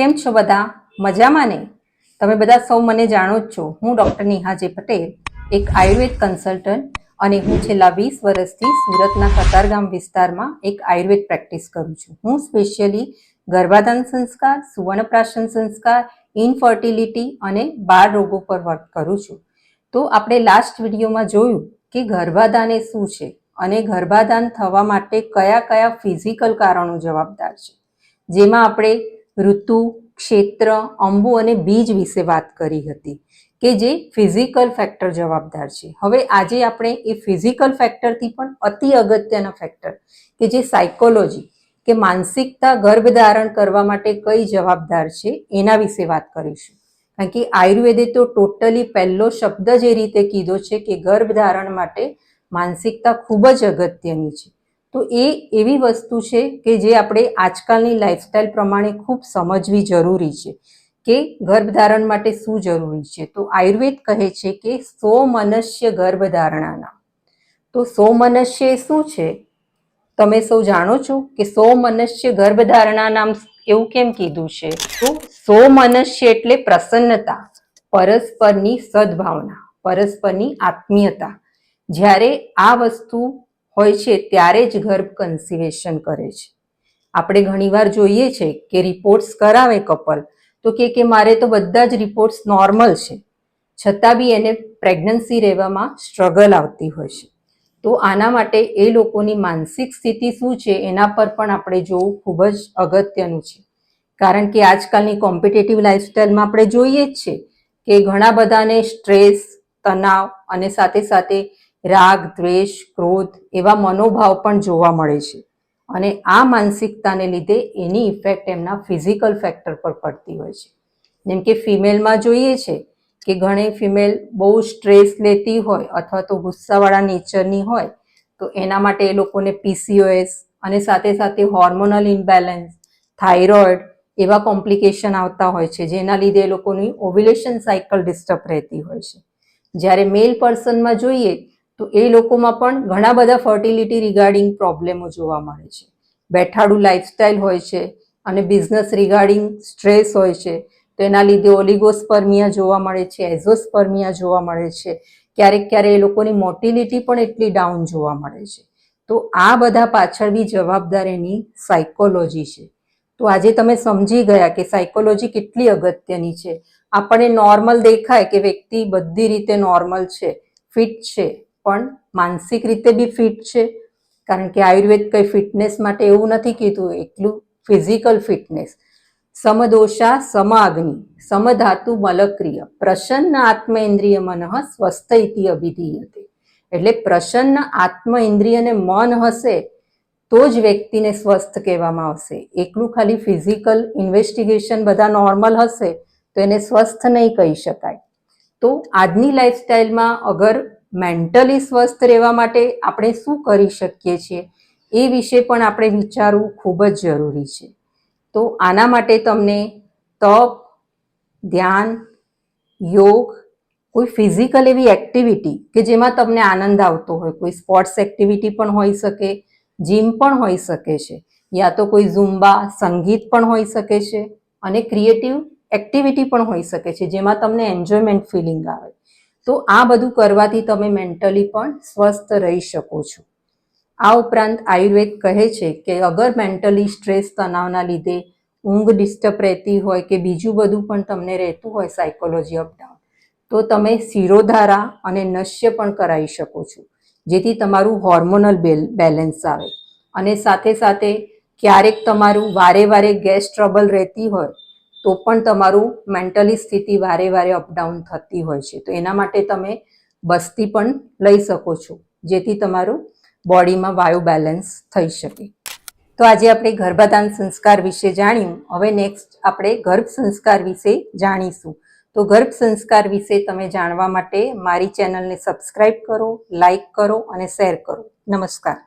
કેમ છો બધા? મજામાં ને? તમે બધા સૌ મને જાણો જ છો. હું ડૉક્ટર નિહાજે પટેલ, એક આયુર્વેદ કન્સલ્ટન્ટ અને હું છેલ્લા વીસ વર્ષથી સુરતના કતારગામ વિસ્તારમાં એક આયુર્વેદ પ્રેક્ટિસ કરું છું. હું સ્પેશિયલી ગર્ભાધાન સંસ્કાર, સુવર્ણપ્રાશન સંસ્કાર, ઇનફર્ટિલિટી અને બાળ રોગો પર વર્ક કરું છું. તો આપણે લાસ્ટ વિડીયોમાં જોયું કે ગર્ભાધાન એ શું છે અને ગર્ભાધાન થવા માટે કયા કયા ફિઝિકલ કારણો જવાબદાર છે. જેમાં આપણે ઋતુ, ક્ષેત્ર, અંબુ અને બીજ વિશે વાત કરી હતી, કે જે ફિઝિકલ ફેક્ટર જવાબદાર છે. હવે આજે આપણે એ ફિઝિકલ ફેક્ટરથી પણ અતિ અગત્યના ફેક્ટર, કે જે સાયકોલોજી, કે માનસિકતા ગર્ભ ધારણ કરવા માટે કઈ જવાબદાર છે, એના વિશે વાત કરીશું. કારણ કે આયુર્વેદે તો ટોટલી પહેલો શબ્દ જ એ રીતે કીધો છે કે ગર્ભ ધારણ માટે માનસિકતા ખૂબ જ અગત્યની છે. તો એ એવી વસ્તુ છે કે જે આપણે આજકાલની લાઈફસ્ટાઈલ પ્રમાણે ખૂબ સમજવી જરૂરી છે કે ગર્ભધારણ માટે શું જરૂરી છે. તો આયુર્વેદ કહે છે કે સો મનુષ્ય ગર્ભધારણાના. તો સો મનુષ્ય એ શું છે? તમે સૌ જાણો છો કે સો મનુષ્ય ગર્ભધારણા નામ એવું કેમ કીધું છે? તો સો મનુષ્ય એટલે પ્રસન્નતા, પરસ્પરની સદભાવના, પરસ્પરની આત્મીયતા. જ્યારે આ વસ્તુ હોય છે ત્યારે જ ગર્ભ કન્સિવેશન કરે છે. આપણે ઘણીવાર જોઈએ છે કે રિપોર્ટ્સ કરાવે કપલ. તો કે કે મારે તો બધા જ રિપોર્ટ્સ નોર્મલ છે. છતાં બી એને પ્રેગ્નન્સી રહેવામાં સ્ટ્રગલ આવતી હોય છે. તો આના માટે એ લોકોની માનસિક સ્થિતિ શું છે એના પર પણ આપણે જોવું ખૂબ જ અગત્યનું છે. કારણ કે આજકાલની કોમ્પિટેટિવ લાઈફસ્ટાઈલમાં આપણે જોઈએ જ છે કે ઘણા બધાને સ્ટ્રેસ તણાવ અને સાથે સાથે રાગ, દ્વેષ, ક્રોધ એવા મનોભાવ પણ જોવા મળે છે. અને આ માનસિકતાને લીધે એની ઇફેક્ટ એમના ફિઝિકલ ફેક્ટર પર પડતી હોય છે. જેમ કે ફિમેલમાં જોઈએ છે કે ઘણી ફિમેલ બહુ સ્ટ્રેસ લેતી હોય અથવા તો ગુસ્સાવાળા નેચરની હોય, તો એના માટે એ લોકોને પીસીઓએસ અને સાથે સાથે હોર્મોનલ ઇમ્બેલેન્સ થાઇરોઇડ એવા કોમ્પ્લિકેશન આવતા હોય છે, જેના લીધે એ લોકોની ઓવ્યુલેશન સાયકલ ડિસ્ટર્બ રહેતી હોય છે. જ્યારે મેલ પર્સનમાં જોઈએ તો એ લોકોમાં પણ ઘણા બધા ફર્ટિલિટી રિગાર્ડિંગ પ્રોબ્લેમો જોવા મળે છે. બેઠાડું લાઇફસ્ટાઇલ હોય છે અને બિઝનેસ રિગાર્ડિંગ સ્ટ્રેસ હોય છે. તો એના લીધે ઓલિગોસ્પર્મિયા જોવા મળે છે, એઝોસ્પર્મિયા જોવા મળે છે. ક્યારેક ક્યારેક એ લોકોની મોટિલિટી પણ એટલી ડાઉન જોવા મળે છે. તો આ બધા પાછળ બી જવાબદાર એની સાયકોલોજી છે. તો આજે તમે સમજી ગયા કે સાયકોલોજી કેટલી અગત્યની છે. આપણને નોર્મલ દેખાય કે વ્યક્તિ બધી રીતે નોર્મલ છે ફિટ છે. પણ માનસિક રીતે બી ફિટ છે. કારણ કે આયુર્વેદ કઈ ફિટનેસ માટે એવું નથી કીધું, એટલું ફિઝિકલ ફિટનેસ સમદોષા, સમાગ્નિ, સમધાતુ મલક્રિય, પ્રસન્ન આત્મ ઇન્દ્રિય મનઃ સ્વસ્થ ઇતિ અભિધીયતે. એટલે પ્રસન્ન આત્મ ઇન્દ્રિય અને મન હશે, તો જ વ્યક્તિને સ્વસ્થ કહેવામાં આવશે. એકલું ખાલી ફિઝિકલ ઇન્વેસ્ટિગેશન બધા નોર્મલ હશે, તો એને સ્વસ્થ નહીં કહી શકાય. તો આજની લાઈફસ્ટાઈલમાં અગર મેન્ટલી સ્વસ્થ રહેવા માટે આપણે શું કરી શકીએ છીએ એ વિશે પણ આપણે વિચારવું ખૂબ જ જરૂરી છે. તો આના માટે તમને તપ, ધ્યાન, યોગ, કોઈ ફિઝિકલ એવી એક્ટિવિટી કે જેમાં તમને આનંદ આવતો હોય, કોઈ સ્પોર્ટ્સ એક્ટિવિટી પણ હોઈ શકે, જીમ પણ હોઈ શકે છે, યા તો કોઈ ઝુંબા, સંગીત પણ હોઈ શકે છે અને ક્રિએટિવ એક્ટિવિટી પણ હોઈ શકે છે, જેમાં તમને એન્જોયમેન્ટ ફિલિંગ આવે. તો આ બધું કરવાથી તમે મેન્ટલી પણ સ્વસ્થ રહી શકો છો. આ ઉપરાંત આયુર્વેદ કહે છે કે અગર મેન્ટલી સ્ટ્રેસ તણાવના લીધે ઊંઘ ડિસ્ટર્બ રહેતી હોય કે બીજું બધું પણ તમને રહેતું હોય સાયકોલોજી અપડાઉન તો તમે શિરોધારા અને નશ્ય પણ કરાવી શકો છો, જેથી તમારું હોર્મોનલ બેલેન્સ આવે. અને સાથે સાથે ક્યારેક તમારું વારે વારે ગેસ ટ્રબલ રહેતી હોય તો પણ તમારું મેન્ટલી સ્થિતિ વારે વારે અપડાઉન થતી હોય છે. તો એના માટે તમે બસ્તી પણ લઈ શકો છો, જેથી તમારું બોડીમાં વાયુ બેલેન્સ થઈ શકે. તો આજે આપણે ગર્ભાધાન સંસ્કાર વિશે જાણ્યું. હવે નેક્સ્ટ આપણે ગર્ભ સંસ્કાર વિશે જાણીશું. તો ગર્ભ સંસ્કાર વિશે તમે જાણવા માટે મારી ચેનલને સબસ્ક્રાઈબ કરો લાઈક કરો અને શેર કરો. નમસ્કાર.